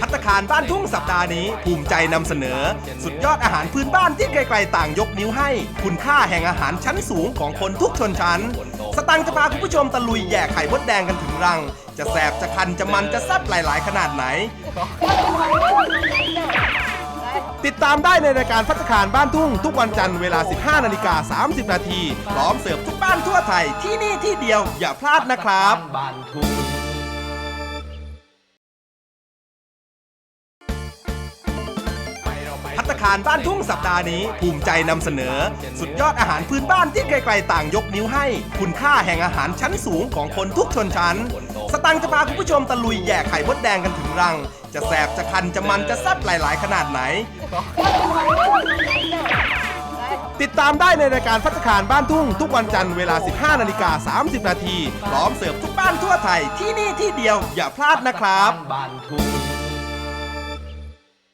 พัตตาคารบ้านทุ่งสัปดาห์นี้ ภูมิใจนำเสนอ สุดยอดอาหารพื้นบ้านที่ไกลๆต่างยกนิ้วให้ คุณค่าแห่งอาหารชั้นสูงของคนทุกชนชั้น สตังจะพาคุณผู้ชมตะลุยแย่ไข่มดแดงกันถึงรัง จะแสบจะคันจะมันจะแซ่บหลาย ๆ ขนาดไหน ติดตามได้ในรายการพัตตาคารบ้านทุ่ง ทุกวันจันทร์เวลา 15นาฬิกา30 นาทีพร้อมเสิร์ฟทุกบ้านทั่วไทยที่นี่ที่เดียวอย่าพลาดนะครับ บ้านทุ่ง พัตคารบ้านทุ่งสัปดาห์นี้ ภูมิใจนำเสนอ สุดยอดอาหารพื้นบ้านที่ไกลๆต่างยกนิ้วให้ คุณค่าแห่งอาหารชั้นสูงของคนทุกชนชั้น สตังจะพาคุณผู้ชมตะลุยแย่ไข่มดแดงกันถึงรัง จะแสบจะคันจะมันจะแซ่บหลาย ๆ ขนาดไหน ติดตามได้ในรายการพัตคารบ้านทุ่ง ทุกวันจันทร์เวลา 15นาฬิกา30 นาทีพร้อมเสิร์ฟทุกบ้านทั่วไทยที่นี่ที่เดียวอย่าพลาดนะครับ บ้านทุ่ง